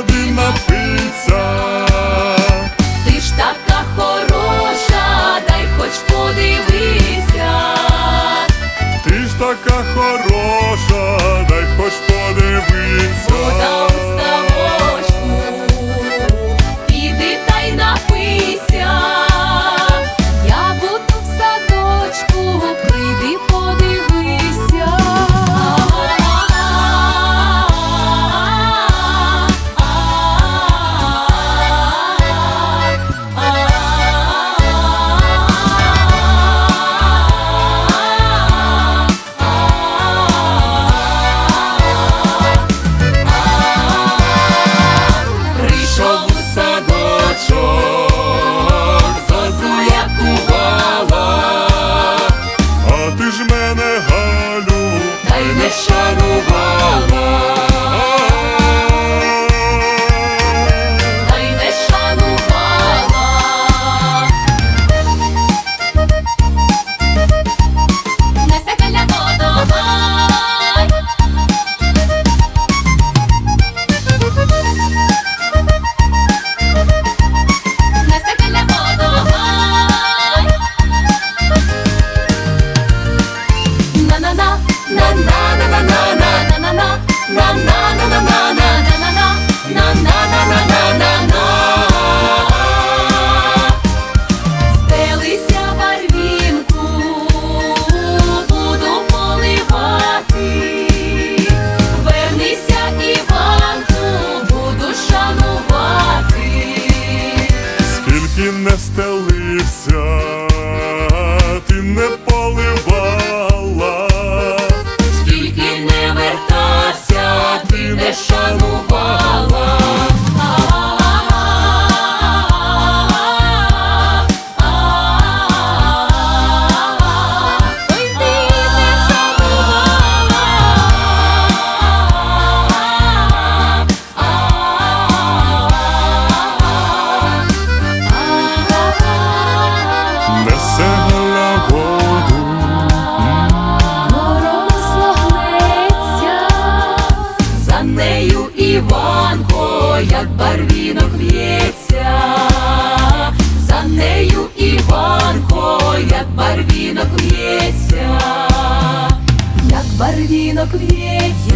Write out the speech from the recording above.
води напиться. Ти ж така хороша, дай хоч подивися. Ти ж така хороша. квітів.